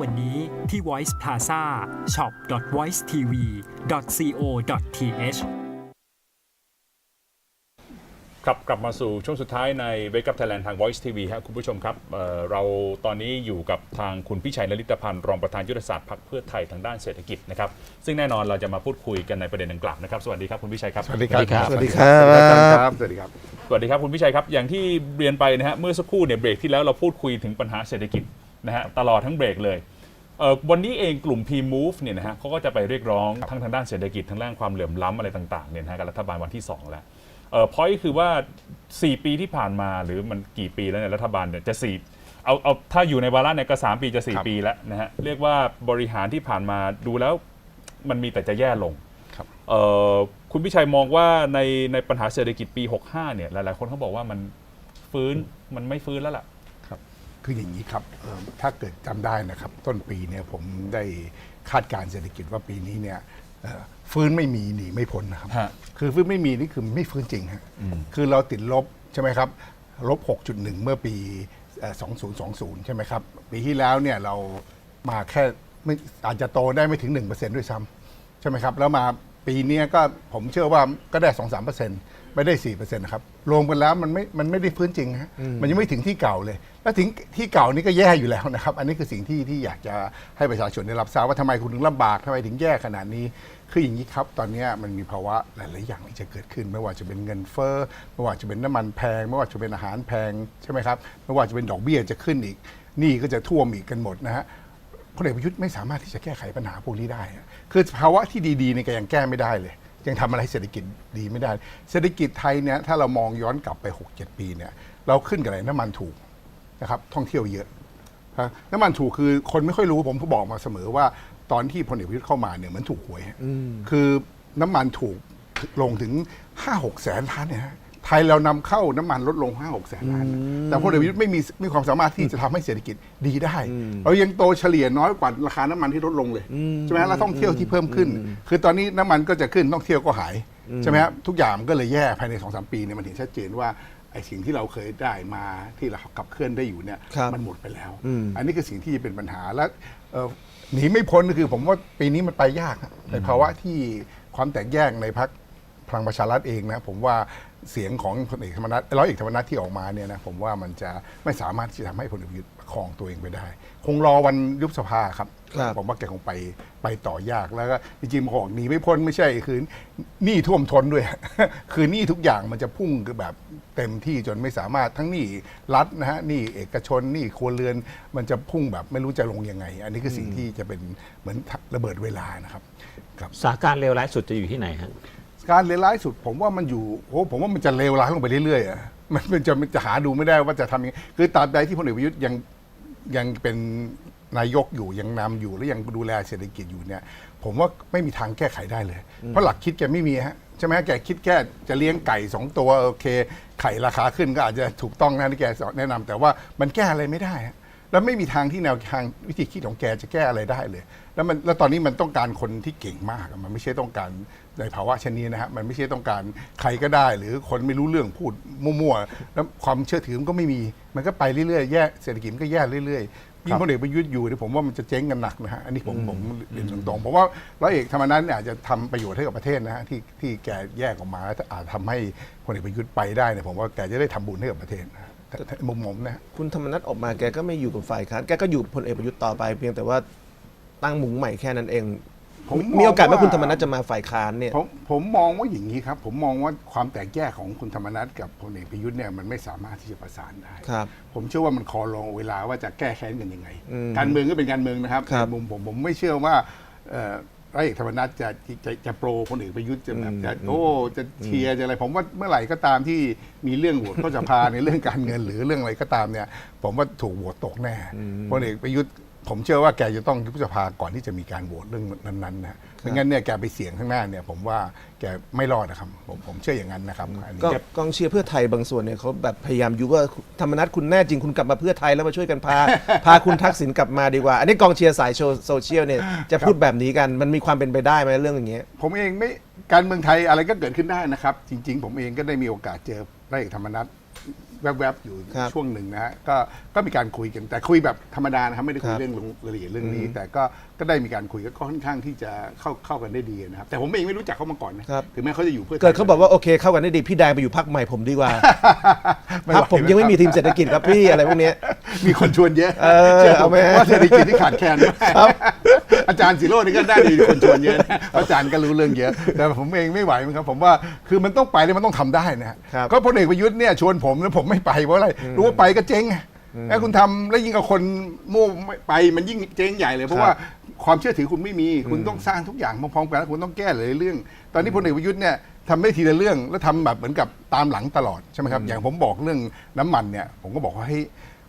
วันนี้ที่ Voice Plaza shop.voicetv.co.th ครับกลับมาสู่ช่วงสุดท้ายใน Wake Up Thailand ทาง Voice TV ครับคุณผู้ชมครับเอ่อเราตอนนี้อยู่กับทางคุณพิชัยนริตพันธ์รองประธานยุทธศาสตร์พรรคเพื่อไทยทางด้านเศรษฐกิจนะครับซึ่งแน่นอนเราจะมาพูดคุยกันในประเด็นดังกล่าวนะครับสวัสดีครับคุณพิชัยครับสวัสดีครับสวัสดีครับสวัสดีครับสวัสดีครับสวัสดีครับคุณพิชัยครับอย่างที่เรียนไปนะฮะเมื่อสักครู่เนี่ยเบรกที่แล้วเราพูดคุยถึงปัญหาเศรษฐกิจ นะฮะตลอดทั้งเบรกเลยเอ่อวันนี้เองกลุ่ม P-Move เนี่ยนะฮะเขาก็จะไปเรียกร้องทั้งทางด้านเศรษฐกิจทั้งด้านความเหลื่อมล้ำอะไรต่างๆเนี่ยนะฮะกับรัฐบาลวันที่ 2 แล้วเอ่อพอยคือว่า 4 ปีที่ผ่านมาหรือมันกี่ปีแล้วเนี่ยรัฐบาลเนี่ยจะ4เอาเอาถ้าอยู่ในวาระเนี่ยก็ 3 ปีจะ ครับ4 ปีแล้วนะฮะเรียกว่าบริหารที่ผ่านมาดูแล้วมันมีแต่จะแย่ลงครับ เอ่อคุณพิชัยมองว่าในในปัญหาเศรษฐกิจปี 65เนี่ยหลายๆ คนเขาบอกว่ามันฟื้นมันไม่ฟื้นแล้วล่ะ ครับคืออย่างนี้ครับเอิ่มถ้าเกิดจำได้นะครับ ต้นปีเนี่ยผมได้คาดการณ์เศรษฐกิจว่าปีนี้เนี่ยเอ่อฟื้นไม่มีหนีไม่พ้นนะครับฮะคือฟื้นไม่มีนี่คือไม่ฟื้นจริงฮะคือเราติดลบใช่ไหมครับลบ 6.1 เมื่อปีเอ่อ2020 ใช่ไหมครับ ปีที่แล้วเนี่ยเรามาแค่ไม่อาจจะโตได้ไม่ถึง 1%ด้วยซ้ำใช่ไหมครับ แล้วมา ปีเนี้ยก็ผมเชื่อว่าก็ได้2 3เปอร์เซ็นต์ไม่ได้4เปอร์เซ็นต์นะครับรวมกันแล้วมันไม่มันไม่ได้พื้นจริงฮะมันยังไม่ถึงที่เก่าเลย แล้วถึงที่เก่านี่ก็แย่อยู่แล้วนะครับ อันนี้คือสิ่งที่ที่อยากจะให้ประชาชนได้รับทราบว่าทำไมคุณถึงลำบากทำไมถึงแย่ขนาดนี้ คืออย่างนี้ครับ ตอนเนี้ยมันมีภาวะหลาย ๆ อย่างที่จะเกิดขึ้น ไม่ว่าจะเป็นเงินเฟ้อไม่ว่าจะเป็นน้ำมันแพง ไม่ว่าจะเป็นอาหารแพงใช่ไหมครับไม่ว่าจะเป็นดอกเบี้ยจะขึ้นอีกหนี้ก็จะท่วมอีกกันหมดนะฮะ พลเอกประยุทธ์ไม่สามารถที่จะแก้ไขปัญหาพวกนี้ได้อะคือภาวะที่ดีๆเนี่ยก็ยังแก้ไม่ได้เลย ยังทำอะไรเศรษฐกิจดีไม่ได้ เศรษฐกิจไทยเนี่ยถ้าเรามองย้อนกลับไป 6-7 ปีเนี่ยเราขึ้นกับอะไรน้ำมันถูกนะครับท่องเที่ยวเยอะนะน้ำมันถูกคือคนไม่ค่อยรู้ผมก็บอกมาเสมอว่าตอนที่พลเอกประยุทธ์เข้ามาเนี่ยเหมือนถูกหวยฮะคือน้ำมันถูกลงถึง5-6แสนล้านเนี่ยฮะ ไทยเรานำเข้าน้ำมันลดลง 5-6แสนล้านนะแต่พลเอกประยุทธ์ไม่มีมีความสามารถที่จะทำให้เศรษฐกิจดีได้ เรายังโตเฉลี่ยน้อยกว่าราคาน้ำมันที่ลดลงเลยใช่ไหมแล้วท่องเที่ยวที่เพิ่มขึ้น คือตอนนี้น้ำมันก็จะขึ้นท่องเที่ยวก็หายใช่ไหมครับทุกอย่างมันก็เลยแย่ภายในสองสามปีเนี่ยมันเห็นชัดเจนว่าไอ้สิ่งที่เราเคยได้มาที่เราขับเคลื่อนได้อยู่เนี่ยครับ มันหมดไปแล้ว อันนี้คือสิ่งที่เป็นปัญหาและเอ่อหนีไม่พ้นก็คือผมว่าปีนี้มันไปยากฮะในภาวะที่ความแตกแยกในพรรคพลังประชารัฐเองนะผมว่า เสียงของพลเอกธรรมนัฐร้อยเอกธรรมนัฐที่ออกมาเนี่ยนะผมว่ามันจะไม่สามารถที่จะทำให้พลเอกประยุทธ์ประคองตัวเองไปได้ คงรอวันยุบสภาครับ ครับผมว่าแกคงไปไปต่อยากแล้วก็จริงๆบอกหนีไม่พ้นไม่ใช่คือหนี้ท่วมท้นด้วย คือหนี้ทุกอย่างมันจะพุ่งคือแบบเต็มที่จนไม่สามารถทั้งหนี้รัฐนะฮะหนี้เอกชนหนี้ครัวเรือนมันจะพุ่งแบบไม่รู้จะลงยังไง อันนี้คือสิ่งที่จะเป็นเหมือนระเบิดเวลานะครับครับ สถานการณ์เลวร้ายสุดจะอยู่ที่ไหนฮะ การเลวร้ายสุด ผมว่ามันอยู่โอ้ผมว่ามันจะเลวร้ายลงไปเรื่อยๆอะมันมันจะมันจะหาดูไม่ได้ว่าจะทำยังไงคือตราบใดที่พลเอกประยุทธ์ยังยังเป็นนายกอยู่ยังนำอยู่และยังดูแลเศรษฐกิจอยู่เนี่ย ผมว่าไม่มีทางแก้ไขได้เลย เพราะหลักคิดแกไม่มีฮะใช่ไหมแกคิดแค่จะเลี้ยงไก่สองตัวโอเค ไข่ราคาขึ้นก็อาจจะถูกต้องนะที่แกสอนแนะนำแต่ว่ามันแก้อะไรไม่ได้ฮะ แล้วไม่มีทางที่แนวทางวิธีคิดของแกจะแก้อะไรได้เลย แล้วมันแล้วตอนนี้มันต้องการคนที่เก่งมากอะมันไม่ใช่ต้องการในภาวะเช่นนี้นะฮะมันไม่ใช่ต้องการใครก็ได้ หรือคนไม่รู้เรื่องพูดมั่วๆแล้วความเชื่อถือมันก็ไม่มี มันก็ไปเรื่อยๆแย่เศรษฐกิจมันก็แย่เรื่อยๆยิ่งพลเอกประยุทธ์อยู่เนี่ยผมว่ามันจะเจ๊งกันหนักนะฮะอันนี้ผมผมเรียนตรงๆผมว่าร้อยเอกธรรมนัฐเนี่ยอาจจะทำประโยชน์ให้กับประเทศนะฮะที่ที่แกแยกออกมาแล้วอาจทำให้พลเอกประยุทธ์ไปได้เนี่ยผมว่าแกจะได้ทำบุญให้กับประเทศนะฮะแต่แต่ มุมผมนะฮะคุณธรรมนัฐออกมาแกก็ไม่อยู่กับฝ่ายค้านแกก็อยู่พลเอกประยุทธ์ต่อไป เพียงแต่ว่าตั้งหมุงใหม่แค่นั้นเองผมมองมีโอกาสไหมว่าคุณธรรมนัฐจะมาฝ่ายค้านเนี่ยผมผมมองว่าอย่างนี้ครับ ผมมองว่าความแตกแยกของคุณธรรมนัฐกับพลเอกประยุทธ์เนี่ยมันไม่สามารถที่จะประสานได้ครับผมเชื่อว่ามันคอรองเวลาว่าจะแก้แค้นกันยังไงอืมการเมืองก็เป็นการเมืองนะครับครับในมุมผมผมไม่เชื่อว่าเอ่อ ร้อยเอกธรรมนัฐจะจะจะโปรพลเอกประยุทธ์จะแบบจะโอ้จะเชียร์จะอะไร ผมว่าเมื่อไหร่ก็ตามที่มีเรื่องโหวตเข้าสภาในเรื่องการเงินหรือเรื่องอะไรก็ตามเนี่ย ผมว่าถูกโหวตตกแน่พลเอกประยุทธ์ ผมเชื่อว่าแกจะต้องยุบสภาก่อนที่จะมีการโหวตเรื่องนั้นๆนะไม่งั้นเนี่ยแกไปเสี่ยงข้างหน้าเนี่ย ผมว่าแกไม่รอดนะครับ ผมผมเชื่ออย่างนั้นนะครับอันนี้ก็กองเชียร์เพื่อไทยบางส่วนเนี่ยเขาแบบพยายามยุว่าธรรมนัฐคุณแน่จริงคุณกลับมาเพื่อไทยแล้วมาช่วยกันพา พาคุณทักษิณกลับมาดีกว่า อันนี้กองเชียร์สายโซเชียลเนี่ยจะพูดแบบนี้กันมันมีความเป็นไปได้ไหมเรื่องอย่างเงี้ย ผมเองไม่การเมืองไทยอะไรก็เกิดขึ้นได้นะครับ จริง ๆ ผมเองก็ได้มีโอกาสเจอร้อยเอกธรรมนัฐ แวบๆอยู่ครับช่วงหนึ่งนะฮะก็ก็มีการคุยกันแต่คุยแบบธรรมดานะครับไม่ได้คุยครับ เรื่องลงรายละเอียดเรื่องนี้ แต่ก็ก็ได้มีการคุยก็ค่อนข้างที่จะเข้าเข้ากันได้ดีนะครับ แต่ผมเองไม่รู้จักเขามาก่อนนะครับ ถึงแม้เขาจะอยู่เพื่อไทยเกิดเขาบอกว่าโอเคเข้ากันได้ดีพี่แดงไปอยู่พักใหม่ผมดีกว่าไม่พักไหวผมยังไม่มีทีมเศรษฐกิจครับพี่อะไรพวกเนี้ย มีคนชวนเยอะเออชื่ผมเอาไหมฮะว่าเศรษฐกิจที่ขาดแคลนมากอาจารย์สิโรจน์นี่ก็ได้ดีคนชวนเยอะนะเพราะอาจารย์ก็รู้เรื่องเยอะ แต่ผมเองไม่ไหวเหมือนกันผมว่าคือมันต้องไปเนี่ยมันต้องทำได้นะฮะครับ ก็พลเอกประยุทธ์เนี่ยชวนผมแล้วผมไม่ไปเพราะอะไร รู้ว่าไปก็เจ๊งไงแล้วคุณทำแล้วยิ่งกับคนมั่วไม่ไปมันยิ่งเจ๊งใหญ่เลยเพราะว่าความเชื่อถือคุณไม่มี คุณต้องสร้างทุกอย่างพร้อมๆกันแล้วคุณต้องแก้หลายๆเรื่อง ตอนนี้พลเอกประยุทธ์เนี่ยทำได้ทีละเรื่องแล้วทำแบบเหมือนกับตามหลังตลอดใช่ไหมครับอย่างผมบอกเรื่องน้ำมันเนี่ยผมก็บอกว่าให้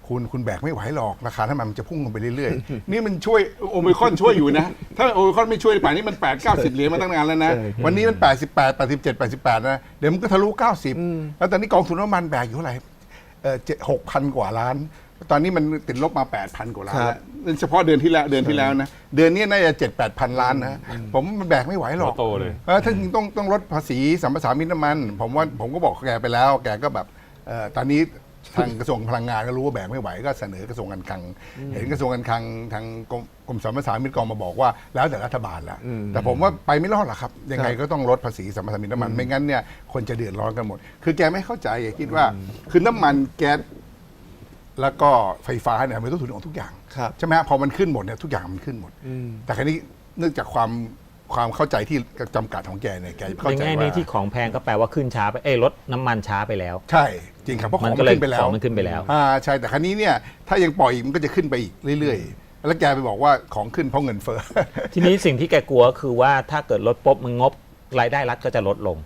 คุณคุณแบกไม่ไหวหรอกราคาน้ำมันมันจะพุ่งลงไปเรื่อยๆ นี่มันช่วยโอมิครอนช่วยอยู่นะ ถ้าโอมิครอนไม่ช่วยป่านนี้มัน 8 9 0 เหรียญมาตั้งนานแล้วนะใช่วันนี้มัน 88 87 88 นะ เดี๋ยวมันก็ทะลุ 90 แล้วตอนนี้กองทุนน้ำมันแบกอยู่เท่าไหร่ เออเจ็ดหกพันกว่าล้าน ตอนนี้มันติดลบมา 8,000 กว่าล้านครับแล้วนั่นเฉพาะเดือนที่แล้วเดือนที่แล้วนะเดือนนี้น่าจะ7 8 0 0ล้านนะผมมันแบกไม่ไหวหรอกโตเลยเออถ้าจริงต้องต้องลดภาษีสัมปทานมิตรน้ำมัน ผมว่าผมก็บอกแกไปแล้ว แกก็แบบเอ่อตอนนี้ทางกระทรวงพลังงานก็รู้ว่าแบกไม่ไหวก็เสนอกระทรวงการคลัง เห็นกระทรวงการคลังทางกรม กรมสัมปทานมิตรกองมาบอกว่า แล้วแต่รัฐบาลละแต่ผมว่าไปไม่รอดหรอกครับ ยังไงก็ต้องลดภาษีสัมปทานมิตรน้ำมัน ไม่งั้นเนี่ยคนจะเดือดร้อนกันหมด คือแกไม่เข้าใจแกคิดว่า คือน้ำมันแก๊สแล้วก็ไฟฟ้าเนี่ยมันต้นทุนของทุกอย่างครับ ใช่ไหมฮะพอมันขึ้นหมดเนี่ยทุกอย่างมันขึ้นหมด แต่ครั้นี้เนื่องจากความความเข้าใจที่จำกัดของแกเนี่ยแกเข้าในใจแง่ว่านี้ที่ของแพงก็แปลว่าขึ้นช้าไปเอ้ยลดน้ำมันช้าไปแล้ว ใช่จริงครับเพราะขมัอนงก็มันเลยขึ้นไปแล้วของมันขึ้นไปแล้ว อ่าใช่แต่ครั้นี้เนี่ยถ้ายังปล่อยอีกมันก็จะขึ้นไปอีกเรื่อย ๆ แล้วแกไปบอกว่าของขึ้นเพราะเงินเฟ้อ ทีนี้สิ่งที่แกกลัวคือว่าถ้าเกิดลดปุ๊บมันงบรายได้รัฐก็จะลดลง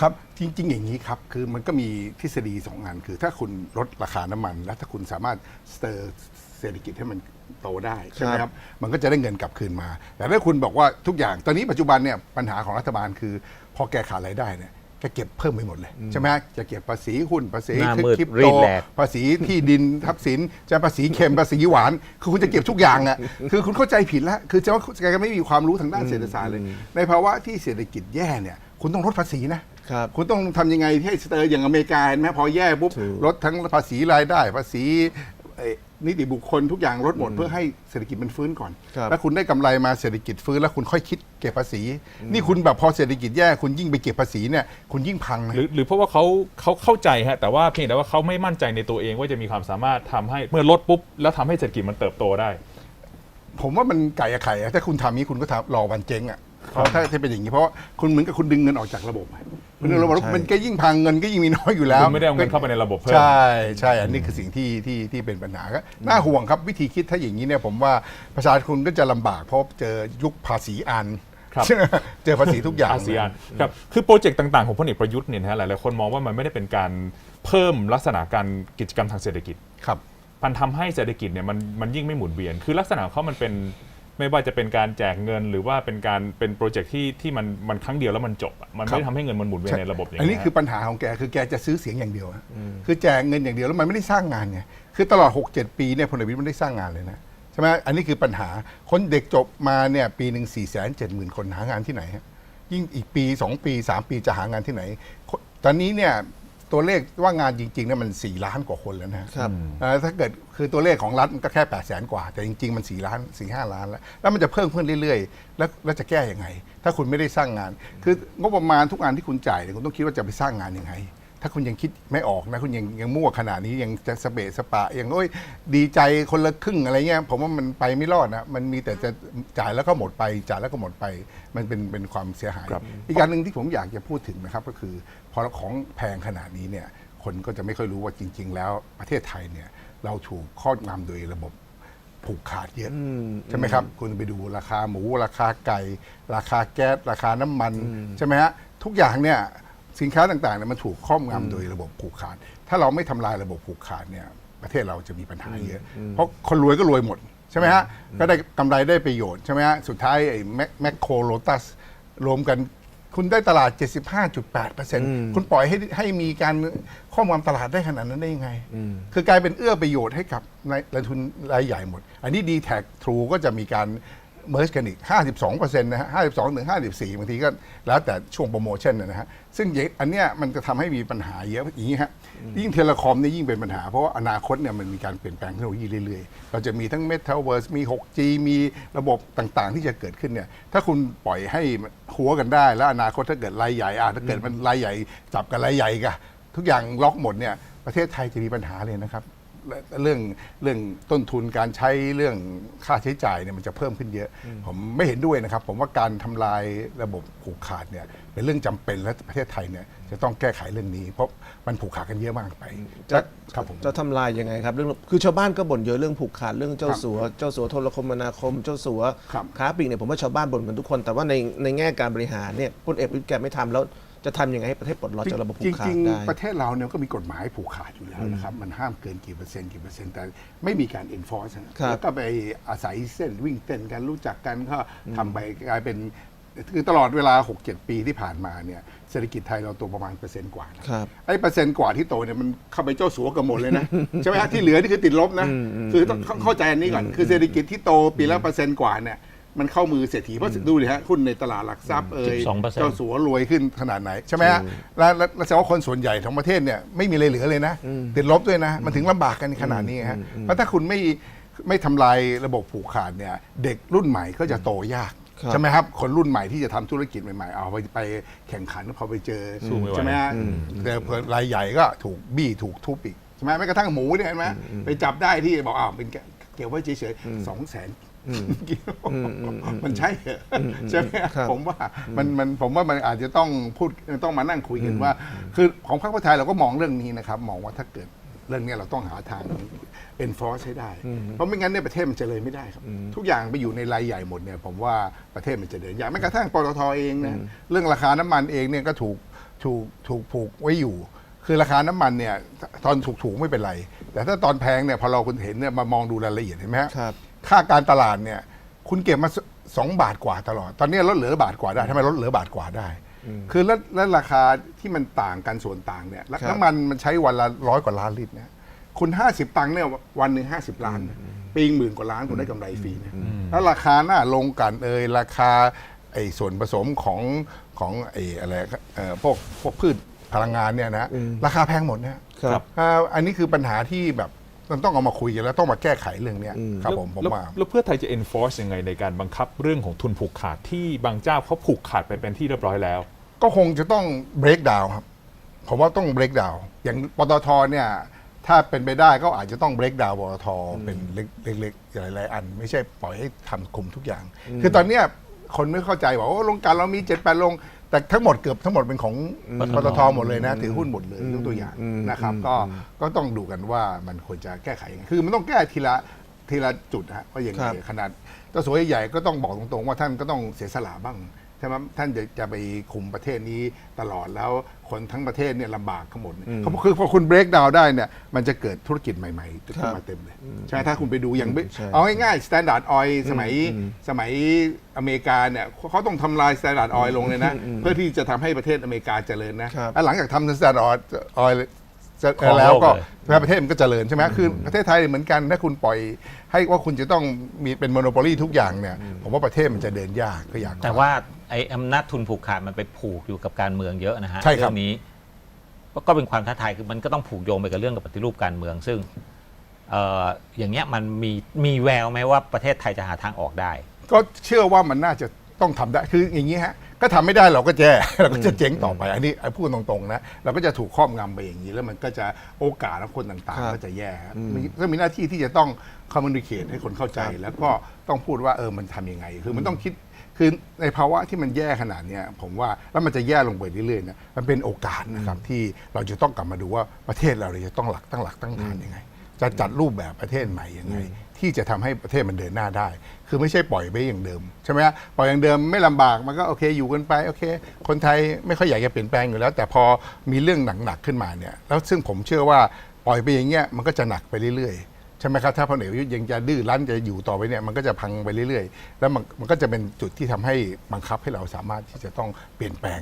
ครับ จริง ๆ อย่างนี้ครับ คือมันก็มีทฤษฎีสองงาน คือถ้าคุณลดราคาน้ำมัน แล้วถ้าคุณสามารถสเตอร์เศรษฐกิจให้มันโตได้ใช่ไหมครับ มันก็จะได้เงินกลับคืนมา แต่ถ้าคุณบอกว่าทุกอย่าง ตอนนี้ปัจจุบันเนี่ยปัญหาของรัฐบาลคือ พอแกขาดรายได้เนี่ย แกเก็บเพิ่มไปหมดเลยใช่ไหมฮะจะเก็บภาษีหุ้นภาษีหน้ามืดคริปรีโตดแหลก ภาษีที่ดินทรัพย์สินจะภาษีเค็มภาษีหวาน คือคุณจะเก็บทุกอย่างอะ คือคุณเข้าใจผิดแล้วคือจะว่าแกไม่มีความรู้ทางด้านเศรษฐศาสตร์เลย ในภาวะที่เศรษฐกิจแย่เนี่ย คุณต้องลดภาษีนะ ครับคุณต้องทำยังไงที่ให้สเตอร์อย่างอเมริกาเห็นไหมพอแย่ปุ๊บถูกลดทั้งภาษีรายได้ ภาษีเอ่อ นิติบุคคลทุกอย่างลดหมดเพื่อให้เศรษฐกิจมันฟื้นก่อน ครับแล้วคุณได้กำไรมาเศรษฐกิจฟื้นแล้วคุณค่อยคิดเก็บภาษี นี่คุณแบบพอเศรษฐกิจแย่คุณยิ่งไปเก็บภาษีเนี่ยคุณยิ่งพังนะ หรือหรือเพราะว่าเขาเขาเข้าใจฮะแต่ว่าเพียงแต่ว่าเขาไม่มั่นใจในตัวเองว่าจะมีความสามารถทำให้เมื่อลดปุ๊บ แล้วทำให้เศรษฐกิจมันเติบโตได้ ผมว่ามันไก่กับไข่อะถ้าคุณทำนี้คุณก็ทำรอวันเจ๊งอะ เพราะถ้าถ้าเป็นอย่างนี้เพราะว่าคุณเหมือนกับคุณดึงเงินออกจากระบบอะคุณดึงระบบแล้วใช่มันก็ยิ่งพังเงินก็ยิ่งมีน้อยอยู่แล้ว คุณไม่ได้เอาเงินเข้าไปในระบบเพิ่ม ใช่ใช่อันนี้คือสิ่งที่ที่ที่เป็นปัญหาก็น่าห่วงครับวิธีคิดถ้าอย่างนี้เนี่ยผมว่าประชาชนก็จะลำบากเพราะเจอยุคภาษีอันครับ เจอภาษีทุกอย่าง อาเซียนครับคือโปรเจกต์ต่างๆของพลเอกประยุทธ์เนี่ยนะฮะหลายๆคนมองว่ามันไม่ได้เป็นการเพิ่มลักษณะการกิจกรรมทางเศรษฐกิจ ครับ มันทำให้เศรษฐกิจเนี่ยมันมันยิ่งไม่หมุนเวียน คือลักษณะของเขามันเป็น ไม่ว่าจะเป็นการแจกเงินหรือว่าเป็นการเป็นโปรเจกต์ที่ที่มันมันครั้งเดียวแล้วมันจบอะมันไม่ได้ทำให้เงินมันหมุนเวียนในระบบอย่างอันนี้นี้คือปัญหาของแกคือแกจะซื้อเสียงอย่างเดียวอะคือแจกเงินอย่างเดียวแล้วมันไม่ได้สร้างงานไงคือตลอด 6 7 ปีเนี่ยพลเอกประยุทธ์ไม่ได้สร้างงานเลยนะใช่ไหมอันนี้คือปัญหาคนเด็กจบมาเนี่ยปีหนึ่ง4 7 0 0 0 0คนหางานที่ไหนฮะยิ่งอีกปี 2 ปี 3 ปีจะหางานที่ไหนคนตอนนี้เนี่ย ตัวเลขว่างงานจริงๆเนี่ยมัน 4 ล้านกว่าคนแล้วนะฮะครับ เอ่อถ้าเกิดคือตัวเลขของรัฐมันก็แค่ 8 0 0แสนกว่า แต่จริงๆ มัน 4 ล้าน 4 5 ล้านแล้ว แล้วมันจะเพิ่มขึ้นเรื่อยๆ แล้วแล้วจะแก้ยังไง ถ้าคุณไม่ได้สร้างงาน คืองบประมาณทุกงานที่คุณจ่ายเนี่ยคุณต้องคิดว่าจะไปสร้างงานยังไง ถ้าคุณยังคิดไม่ออกนะคุณยังยังมั่วขนาดนี้ยังจะสเปะสปะยังโอ้ยดีใจคนละครึ่งอะไรเงี้ยผมว่ามันไปไม่รอดนะมันมีแต่จะจ่ายแล้วก็หมดไป จ่ายแล้วก็หมดไป มันเป็นเป็นความเสียหายครับอีกการหนึ่งที่ผมอยากจะพูดถึงนะครับก็คือ พอของแพงขนาดนี้เนี่ยคนก็จะไม่ค่อยรู้ว่าจริง ๆ แล้วประเทศไทยเนี่ยเราถูกครอบงำโดยระบบผูกขาดเยอะใช่ไหมครับ คุณไปดูราคาหมู ราคาไก่ ราคาแก๊สราคาน้ำมันใช่ไหมฮะทุกอย่างเนี่ยสินค้าต่างๆเนี่ยมันถูกครอบงำโดยระบบผูกขาด ถ้าเราไม่ทำลายระบบผูกขาดเนี่ยประเทศเราจะมีปัญหาเยอะ เพราะคนรวยก็รวยหมดใช่ไหมฮะก็ได้กำไรได้ประโยชน์ใช่ไหมฮะสุดท้ายไอ้แมคแมคโครโลตัสรวมกัน คุณได้ตลาด 75.8%คุณปล่อยให้ให้มีการข้อมูลตลาดได้ขนาดนั้นได้ยังไง คือกลายเป็นเอื้อประโยชน์ให้กับนายลงทุนรายใหญ่หมด อันนี้ดีแท็กทรูก็จะมีการ เมิร์ชกันอีก 52%นะฮะ 52 ถึง 54 บางทีก็แล้วแต่ช่วงโปรโมชั่นนะฮะ ซึ่งอย่างอันเนี้ยมันจะทำให้มีปัญหาเยอะอย่างนี้ฮะ ยิ่งเทเลคอมเนี่ยยิ่งเป็นปัญหา เพราะว่าอนาคตเนี่ยมันมีการเปลี่ยนแปลงเทคโนโลยีเรื่อยๆ เราจะมีทั้ง Metaverse มี 6G มีระบบต่างๆ ที่จะเกิดขึ้นเนี่ย ถ้าคุณปล่อยให้หัวกันได้ แล้วอนาคตถ้าเกิดรายใหญ่อะถ้าเกิดมันรายใหญ่จับกับรายใหญ่กันทุกอย่างล็อกหมดเนี่ยประเทศไทยจะมีปัญหาเลยนะครับและ เรื่องเรื่องต้นทุนการใช้เรื่องค่าใช้จ่ายเนี่ยมันจะเพิ่มขึ้นเยอะ ผมไม่เห็นด้วยนะครับ ผมว่าการทำลายระบบผูกขาดเนี่ยเป็นเรื่องจำเป็นและประเทศไทยเนี่ยจะต้องแก้ไขเรื่องนี้ เพราะมันผูกขาดกันเยอะมากไปจะครับผมจะทำลายยังไงครับเรื่องคือชาวบ้านก็บ่นเยอะเรื่องผูกขาดเรื่องเจ้าครับสัว เจ้าสัวโทรคมนาคม เจ้าสัวครับค้าปลีกเนี่ยผมว่าชาวบ้านบ่นกันทุกคน แต่ว่าในในแง่การบริหารเนี่ยพลเอกประยุทธ์แกไม่ทำแล้ว จะทำยังไงให้ประเทศปลดล็อกจากระบบผูจกขาริดงได้ๆประเทศเราเนี่ยก็มีกฎหมายผูกขาดอยู่แล้วนะครับ มันห้ามเกินกี่เปอร์เซ็นต์กี่เปอร์เซ็นต์แต่ไม่มีการ enforce นะครับ แล้วก็ไปอาศัยเส้นวิ่งเต้นกันรู้จักกันก็ทำไปกลายเป็นคือตลอดเวลา 6-7 ปีที่ผ่านมาเนี่ยเศรษฐกิจไทยเราโตประมาณเปอร์เซ็นต์กว่านะ ครับ ไอ้เปอร์เซ็นต์กว่าที่โตเนี่ยมันเข้าไปเจ้าสัวกันหมดเลยนะ ใช่ไหมฮะที่เหลือนี่คือติดลบนะคือต้องเข้าเข้าใจอันนี้ก่อน คือเศรษฐกิจที่โตปีละเปอร์เซ็นต์กว่าเนี่ย มันเข้ามือเศรษฐีเพราะดูดิฮะหุ้นในตลาดหลักทรัพย์เอ่ย12%เจ้าสัวรวยขึ้นขนาดไหน ใช่ไหมฮะแล้วแล้วแล้วแสดงว่าคนส่วนใหญ่ของประเทศเนี่ยไม่มีอะไรเหลือเลยนะติดลบด้วยนะ มันถึงลำบากกันขนาดนี้ฮะเพราะถ้าคุณไม่ไม่ทำลายระบบผูกขาดเนี่ยเด็กรุ่นใหม่ก็จะโตยาก ครับ ใช่ไหมครับ คนรุ่นใหม่ที่จะทำธุรกิจใหม่ๆ เอาไปไปแข่งขันพอไปเจอสู้ไม่ไหว ใช่ไหมฮะแต่เผื่อรายใหญ่ก็ถูกบี้ถูกทุบอีกใช่ไหมแม้กระทั่งหมูเนี่ยเห็นไหมไปจับได้ที่บอกอ้าวเป็นแกเกี่ยวไว้เฉยๆสองแสนกิโล มันใช่เหรอใช่ไหมฮะครับผมว่ามันมันผมว่ามันอาจจะต้องพูดต้องมานั่งคุยกันว่า คือของพรรคเพื่อไทยเราก็มองเรื่องนี้นะครับ มองว่าถ้าเกิดเรื่องเนี้ยเราต้องหาทาง enforce ให้ได้ เพราะไม่งั้นเนี่ยประเทศมันจะเลยไม่ได้ครับ ทุกอย่างไปอยู่ในรายใหญ่หมดเนี่ยผมว่าประเทศมันจะเดินยากแม้กระทั่งปตทเองนะเรื่องราคาน้ำมันเองเนี่ยก็ถูกถูกถูกผูกไว้อยู่ คือราคาน้ำมันเนี่ยตอนถูกๆไม่เป็นไร แต่ถ้าตอนแพงเนี่ยพอเราคุณเห็นเนี่ยมามองดูรายละเอียดเห็นไหมฮะครับ ค่าการตลาดเนี่ย คุณเก็บมาสสองบาทกว่าตลอด ตอนนี้ลดเหลือบาทกว่าได้ทำไมลดเหลือบาทกว่าได้ คือแล้วแล้วราคาที่มันต่างกันส่วนต่างเนี่ยแล้วครับน้ำมันมันใช้วันละร้อยกว่าล้านลิตรนะคุณ 50 ตังค์เนี่ยวันหนึ่งห้าสิบล้านนะปีหมื่นกว่าล้านคุณได้กำไรฟรีนะแล้วราคาหน้าลงกันเอยราคาไอ้ส่วนผสมของของไอ้อะไรเอ่อพวกพวกพืชพลังงานเนี่ยนะราคาแพงหมดนะครับอ่าอันนี้คือปัญหาที่แบบ มันต้องเอามาคุยกันแล้วต้องมาแก้ไขเรื่องเนี้ยครับผมผมแล้วว่าแล้วเพื่อไทยจะ enforce ยังไงในการบังคับเรื่องของทุนผูกขาดที่บางเจ้าเขาผูกขาดไปเป็นที่เรียบร้อยแล้ว ก็คงจะต้อง break down ครับผมว่าต้อง break down อย่างปตทเนี่ยถ้าเป็นไปได้ก็อาจจะต้อง break down ปตทเป็นเล็กๆหลายๆอัน ไม่ใช่ปล่อยให้ทำคุมทุกอย่าง คือตอนเนี้ยคนไม่เข้าใจบอกว่าโรงกลันเรามีเจ็ดแปดโรง แต่ทั้งหมดเกือบทั้งหมดเป็นของปตทหมดเลยนะ ถือหุ้นหมดเลยยกตัวอย่างนะครับ ก็ก็ต้องดูกันว่ามันควรจะแก้ไขยังไงคือมันต้องแก้ทีละทีละจุดฮะว่าอย่างครัไรบขนาดเจ้าสัวใหญ่ๆก็ต้องบอกตรงๆ ว่าท่านก็ต้องเสียสละบ้างใช่ไหมท่านจะจะไปคุมประเทศนี้ตลอดแล้ว คนทั้งประเทศเนี่ยลำบากทั้งหมดเนี่ยเขาคือพอคุณเบรกดาวได้เนี่ยมันจะเกิดธุรกิจใหม่ๆขึ้นมาเต็มเลยใช่ไหมถ้าคุณไปดูอย่างใช่เอาง่ายๆ Standard Oil สมัยสมัยอเมริกาเนี่ยเขาต้องทำลาย Standard Oil ลงเลยนะ เพื่อที่จะทำให้ประเทศอเมริกาเจริญนะครับแล้วหลังจากทำ Standard Oil Oil จะของโลกแล้วก็เลยประเทศมันก็เจริญใช่ไหมคือประเทศไทยเหมือนกันถ้าคุณปล่อย ให้ว่าคุณจะต้องมีเป็นโมโนโปลีทุกอย่างเนี่ยผมว่าประเทศมันจะเดินยากก็อยาก แต่ว่าไอ้อำนาจทุนผูกขาดมันไปผูกอยู่กับการเมืองเยอะนะฮะใช่ครับ เรื่องนี้ก็เป็นความท้าทายคือมันก็ต้องผูกโยงไปกับเรื่องกับปฏิรูปการเมือง ซึ่งเอ่ออย่างเงี้ยมันมีมีแววไหมว่าประเทศไทยจะหาทางออกได้ ก็เชื่อว่ามันน่าจะต้องทำได้ คืออย่างนี้ฮะ ก็ทำไม่ได้เราก็แย่เราก็จะเจ๊งต่อไป อันนี้ไอ้พูดตรงๆนะเราก็จะถูกครอบงำไปอย่างนี้ แล้วมันก็จะโอกาสของคนต่างครับๆก็จะแย่ฮะมีก็มีหน้าที่ที่จะต้องคอมมูนิเคชให้คนเข้าใจ แล้วก็ต้องพูดว่าเออมันทำยังไง คือมันต้องคิดคือในภาวะที่มันแย่ขนาดเนี้ยผมว่าแล้วมันจะแย่ลงไปเรื่อยๆนะมันเป็นโอกาสนะครับที่เราจะต้องกลับมาดูว่าประเทศเราเนี่ยจะต้องหลักตั้งหลักตั้งฐานยังไง จะจัดรูปแบบประเทศใหม่ยังไง ที่จะทำให้ประเทศมันเดินหน้าได้ คือไม่ใช่ปล่อยไปอย่างเดิมใช่ไหมฮะปล่อยอย่างเดิมไม่ลำบากมันก็โอเคอยู่กันไปโอเค คนไทยไม่ค่อยอยากจะเปลี่ยนแปลงอยู่แล้ว แต่พอมีเรื่องหนักๆขึ้นมาเนี่ยแล้วซึ่งผมเชื่อว่าปล่อยไปอย่างเงี้ยมันก็จะหนักไปเรื่อยๆ ช่ไหมครับถ้าพลเอกประยุทธ์ยังจะดื้อรั้นจะอยู่ต่อไปเนี่ยมันก็จะพังไปเรื่อยๆ แล้วมันมันก็จะเป็นจุดที่ทำให้บังคับให้เราสามารถที่จะต้องเปลี่ยนแปลง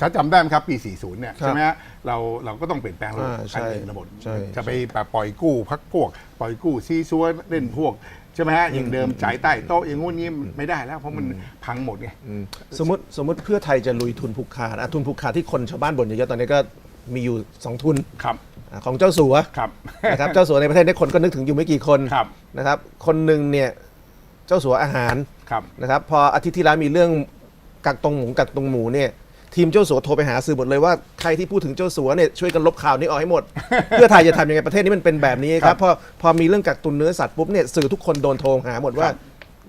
ถ้าจำได้ไหมครับปี 40 เนี่ยครับใช่ไหมฮะเราเราก็ต้องเปลี่ยนแปลงระบบอ่าใช่การเงินระบบใช่จะไปแบบปล่อยกู้พักพวก ปล่อยกู้ซีซัวเล่นพวกใช่ไหมฮะอย่างเดิมจ่ายใต้โต๊ะอย่างงู้นนี้ไม่ได้แล้ว เพราะมันพังหมดไงอืมสมมติสมมติเพื่อไทยจะลุยทุนผูกขาดอะทุนผูกขาดที่คนชาวบ้านบ่นเยอะๆตอนนี้ก็มีอยู่ 2 ทุนครับอะ ของเจ้าสัวครับนะครับเจ้าสัวในประเทศนี้คนก็นึกถึงอยู่ไม่กี่คนครับนะครับ คนหนึ่งเนี่ยเจ้าสัวอาหารครับนะครับ พออาทิตย์ที่แล้วมีเรื่องกักตรงหมูกักตรงหมูเนี่ยทีมเจ้าสัวโทรไปหาสื่อหมดเลยว่าใครที่พูดถึงเจ้าสัวเนี่ยช่วยกันลบข่าวนี้ออกให้หมด เพื่อไทยจะทำยังไงประเทศนี้มันเป็นแบบนี้ครับพอพอมีเรื่องกักตุนเนื้อสัตว์ปุ๊บเนี่ยสื่อทุกคนโดนโทรหาหมดว่าครับ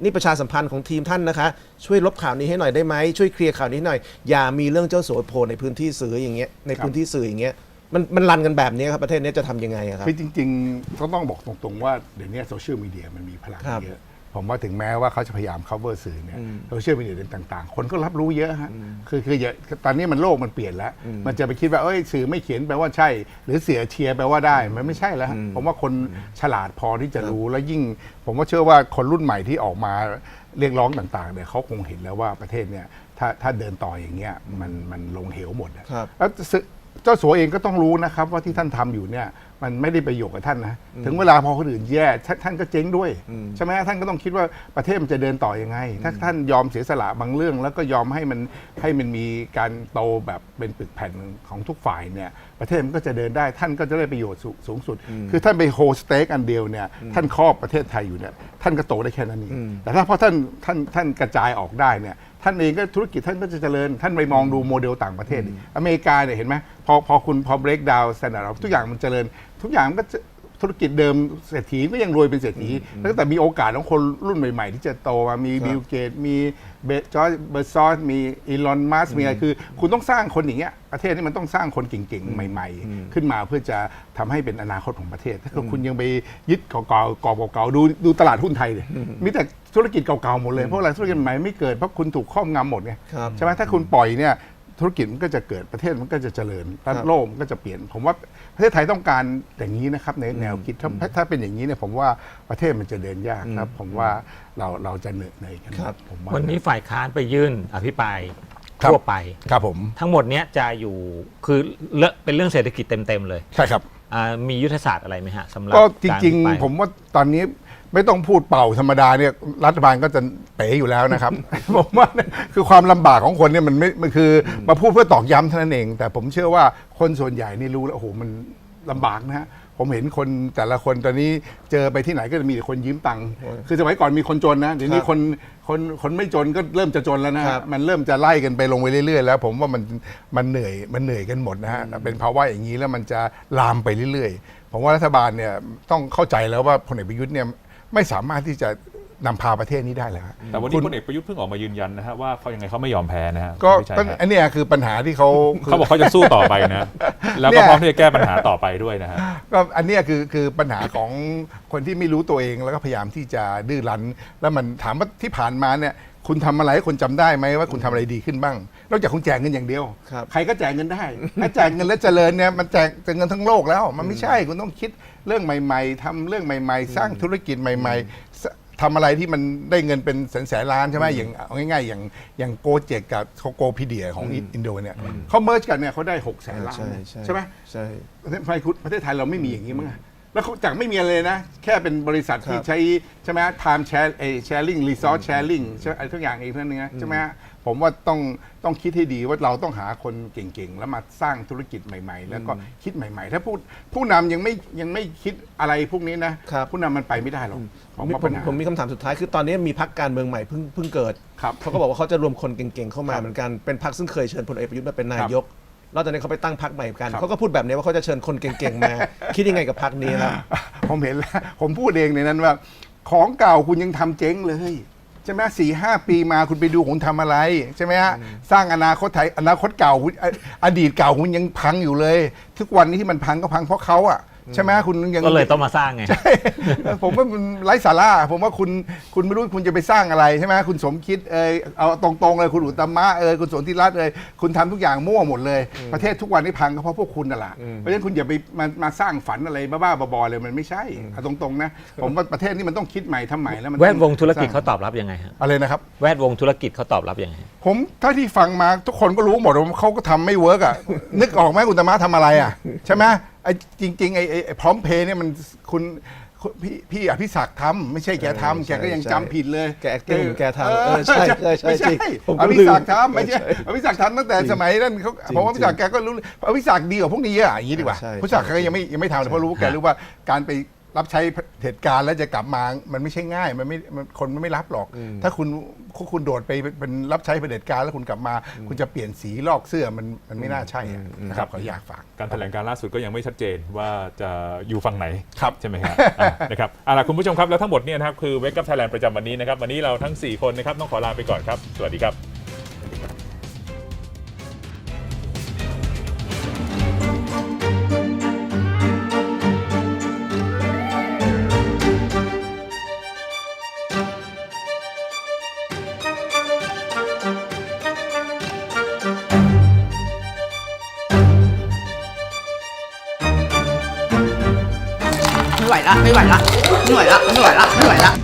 นี่ประชาสัมพันธ์ของทีมท่านนะคะ ช่วยลบข่าวนี้ให้หน่อยได้ไหมช่วยเคลียร์ข่าวนี้ให้หน่อย อย่ามีเรื่องเจ้าสัวโผล่ในพื้นที่สื่ออย่างเงี้ยในพื้นที่สื่ออย่างเงี้ย มันมันรันกันแบบนี้ครับประเทศนี้จะทำยังไงอะครับ คือจริงๆก็ต้องบอกตรงๆว่าเดี๋ยวนี้โซเชียลมีเดียมันมีพลังครับเยอะ ผมว่าถึงแม้ว่าเขาจะพยายาม cover สื่อเนี่ยโซเชียลมีเดียต่างๆ คนก็รับรู้เยอะฮะคือคืออย่าตอนนี้มันโลกมันเปลี่ยนแล้ว มันจะไปคิดว่าเอ้ยสื่อไม่เขียนแปลว่าใช่ หรือเสียเชียร์แปลว่าได้มันไม่ใช่แล้วฮะผมว่าคนฉลาดพอที่จะรู้แล้วยิ่ง ผมว่าเชื่อว่าคนรุ่นใหม่ที่ออกมาเรียกร้องต่างๆเนี่ยเขาคงเห็นแล้วว่าประเทศเนี่ยถ้าถ้าเดินต่ออย่างเงี้ยมันมันลงเหวหมดอะครับ แล้วสื่อ เจ้าสัวเองก็ต้องรู้นะครับ ว่าที่ท่านทำอยู่เนี่ย มันไม่ได้ประโยชน์กับท่านนะถึงเวลาพอคนอื่นแย่ท่านท่านก็เจ๊งด้วยใช่ไหมท่านก็ต้องคิดว่าประเทศมันจะเดินต่อยังไง ถ้าท่านยอมเสียสละบางเรื่อง แล้วก็ยอมให้มันให้มันมีการโตแบบเป็นปึกแผ่นของทุกฝ่ายเนี่ย ประเทศมันก็จะเดินได้ท่านก็จะได้ประโยชน์สูสูงสุด คือท่านไปโฮสเต็กอันเดียวเนี่ยท่านครอบประเทศไทยอยู่เนี่ยท่านก็โตได้แค่นั้นเองแต่ถ้าพอท่านท่านท่านกระจายออกได้เนี่ย ท่านเองก็ธุรกิจท่านก็จะเจริญ ท่านไปมองดูโมเดลต่างประเทศดิอเมริกาเนี่ยเห็นไหมพอพอคุณพอ break down standard ทุกอย่างมันเจริญ ทุกอย่างมันก็จะธุรกิจเดิมเศรษฐีก็ยังรวยเป็นเศรษฐีตั้งแต่มีโอกาสของคนรุ่นใหม่ ๆ ที่จะโตมามีบิลเกตมีเบจอร์เบอร์ซอสมีอีลอนมัสมีอะไรคือ คุณต้องสร้างคนอย่างเงี้ยประเทศนี้มันต้องสร้างคนเก่งๆ ใหม่ ๆ ขึ้นมาเพื่อจะทำให้เป็นอนาคตของประเทศ ถ้าเกิดคุณยังไปยึดเก่าๆกรอบเก่าๆดูดูตลาดหุ้นไทยเลยมีแต่ ธุรกิจเก่าๆหมดเลยเพราะอะไรธุรกิจใหม่ไม่เกิดเพราะคุณถูกครอบงำหมดไงครับ ใช่ไหมถ้าคุณปล่อยเนี่ยธุรกิจมันก็จะเกิดประเทศมันก็จะเจริญแล้วโลกมันก็จะเปลี่ยน ผมว่าประเทศไทยต้องการอย่างนี้นะครับในแนวคิดถ้าถ้าเป็นอย่างนี้เนี่ยผมว่าประเทศมันจะเดินยากครับ ผมว่าเราเราจะเหนื่อยเหนื่อยกันครับผมว่า วันนี้ฝ่ายค้านไปยื่นอภิปราย ครับ ทั่วไปครับผมทั้งหมดเนี้ยจะอยู่คือเลอะเป็นเรื่องเศรษฐกิจเต็มๆเลยใช่ครับ อ่ามียุทธศาสตร์อะไรไหมฮะสำหรับก็จการิงอภิปายๆผมว่าตอนนี้ไม่ต้องพูดเป่าธรรมดาเนี่ยรัฐบาลก็จะเป๋อยู่แล้วนะครับ ผมว่าเนี่ยคือความลำบากของคนเนี่ยมันไม่มันคือมาพูดเพื่อตอกย้ำเท่านั้นเอง แต่ผมเชื่อว่าคนส่วนใหญ่นี่รู้แล้วโอ้โหมันลำบากนะฮะ ผมเห็นคนแต่ละคนตอนนี้เจอไปที่ไหนก็จะมีแต่คนยืมตังค์คือสมัยก่อนมีคนจนนะเดี๋ยวนี้ครับคนคนคนไม่จนก็เริ่มจะจนแล้วนะคฮะรับมันเริ่มจะไล่กันไปลงไปเรื่อย ๆ แล้ว ผมว่ามันมันเหนื่อยมันเหนื่อยกันหมดนะฮะเป็นภาวะอย่างนี้แล้วมันจะลามไปเรื่อยๆผมว่ารัฐบาลเนี่ยต้องเข้าใจแล้วว่าพลเอกประยุทธ์เนี่ยไม่สามารถที่จะ นำพาประเทศนี้ได้แล้วฮะแต่วันนี้พลเอกประยุทธ์เพิ่งออกมายืนยันนะฮะว่าเขายังไงเขาไม่ยอมแพ้นะฮะก็ไม่ใช่ก็ฮะอันเนี้ยคือปัญหาที่เขาเขาบอกเขาจะสู้ต่อไปนะ แล้วเนี่ก็ย พร้อมที่จะแก้ปัญหาต่อไปด้วยนะฮะ ก็อันเนี้ยคือคือปัญหาของคนที่ไม่รู้ตัวเองแล้วก็พยายามที่จะดื้อรั้น แล้วมันถามว่าที่ผ่านมาเนี่ยคุณทำอะไรให้คนจำได้ไหมว่าคุณทำอะไรดีขึ้นบ้าง นอกจากคุณแจกเงินอย่างเดียว ครับ ใครก็แจกเงินได้ถ้าแจกเงินแล้วเจริญเนี่ยมันแจกแจกเงินทั้งโลกแล้ว มันไม่ใช่คุณต้องคิดเรื่องใหม่ ๆทำเรื่องใหม่ ๆ สร้างธุรกิจใหม่ๆส ทำอะไรที่มันได้เงินเป็นแสนแสนล้านใช่ไหมอย่างเอาง่ายๆ อย่างอย่างโกเจกกับโกพีเดียของอินโดเนี่ยเขาเมิร์จกันเนี่ยเขาได้หกแสนล้านใช่นะใช่ใช่ไหมใช่ ประเทศไทยคุณประเทศไทยเราไม่มีอย่างนี้มั้งอะ แล้วเขาจากไม่มีอะไรเลยนะ แค่เป็นบริษัทที่ครับใช้ใช่ไหม time share เอ sharing resource sharing ใช่ไหมอะไรทุกอย่างเองเท่านั้นเองนะใช่ไหมฮะผมว่าต้องต้องคิดให้ดีว่าเราต้องหาคนเก่งๆ แล้วมาสร้างธุรกิจใหม่ ๆ แล้วก็คิดใหม่ ๆ ถ้าผู้ผู้นำยังไม่ยังไม่คิดอะไรพวกนี้นะครับผู้นำมันไปไม่ได้หรอกผมผมว่าผปัญมหาผมมีคำถามสุดท้ายคือตอนนี้มีพักการเมืองใหม่เพิ่งเพิ่งเกิดครับเขาก็บอกว่าเขาจะรวมคนเก่งๆเข้ามาครับเหมือนกันเป็นพักซึ่งเคยเชิญพลเอกประยุทธ์มาเป็นนาครับยก แล้วตอนนี้เขาไปตั้งพักใหม่กันครับเขาก็พูดแบบนี้ว่าเขาจะเชิญคนเก่งๆมา คิดยังไงกับพักนี้ครับผมเห็นแล้ว ผมพูดเองในนั้นว่า ของเก่าคุณยังทำเจ๊งเลยใช่ไหมสี่ห้าปีมาคุณไปดูคุณทำอะไร ใช่ไหมฮะสร้างอนาคตไทยอนาคตเก่าคุณออดีตเก่าคุณยังพังอยู่เลย ทุกวันนี้ที่มันพังก็พังเพราะเขาอะ ใช่ไหมคุณยังก็เลยต้องมาสร้างไงผมว่ามันไร้สาระผมว่าคุณคุณไม่รู้คุณจะไปสร้างอะไรใช่ไหมคุณสมคิดเอยเอาตรงๆเลยคุณอุตตมะเอยคุณสนธิรัตน์เอยคุณทำทุกอย่างมั่วหมดเลย ประเทศทุกวันนี้พังก็เพราะพวกคุณน่ะแหละเพราะฉะนั้นคุณอย่าไปมามาสร้างฝันอะไรบ้าๆบอๆเลยมันไม่ใช่เอาตรงๆนะ ผมว่าประเทศนี้มันต้องคิดใหม่ทำใหม่แล้วมันแวดวงธุรกิจสเขาร้ตอบรับยังไงฮะอะไรนะครับ แวดวงธุรกิจเขาตอบรับยังไง ผมถ้าที่ฟังมาทุกคนก็รู้หมดว่าเขาก็ทำไม่เวิร์กอะ นึกออกไหมคุณตมะทำอะไรอะใช่ไหม ไอ้จริงๆไอ้ไอ้ไอ้พร้อมเพย์เนี่ยมันคุณพี่พี่อภิศักดิ์ทำไม่ใช่แกทำแกก็ยังจำผิดเลยแก acting เหมือนแกทำเออใช่ใช่ใช่ไม่จริใช่งผมอก็ภิลืมศักดิ์ทำไม่ใช่ใช่อภิศักดิ์ทำตั้งแต่สมัยนั้นเขาจริงผมว่าอภิศักดิ์แกก็รู้อภิศักดิ์ดีกว่าพวกนี้อะอย่างนี้ดีกว่าใช่อภิศักดิ์แกก็ยังไม่ยังไม่ทำเพราะรู้แกรู้ว่าการไป รับใช้เหตุการณ์แล้วจะกลับมา มันไม่ใช่ง่าย มันไม่มันคนมันไม่รับหรอก ถ้าคุณคุณโดดไปเป็นรับใช้เผด็จการแล้วคุณกลับมา คุณจะเปลี่ยนสีลอกเสื้อมันมันไม่น่าใช่อะนะครับขออยากฝาก การแถลงการล่าสุดก็ยังไม่ชัดเจนว่าจะอยู่ฝั่งไหนครับใช่ไหมครับอะนะครับเอาล่ะคุณผู้ชมครับแล้วทั้งหมดเนี่ยนะครับคือเวกับไทยแลนด์ประจำวันนี้นะครับวันนี้เราทั้ง 4 คนนะครับต้องขอลาไปก่อนครับ สวัสดีครับ ไม่ไหวละไม่ไหวละไม่ไหวละไม่ไหวละไม่ไหวละ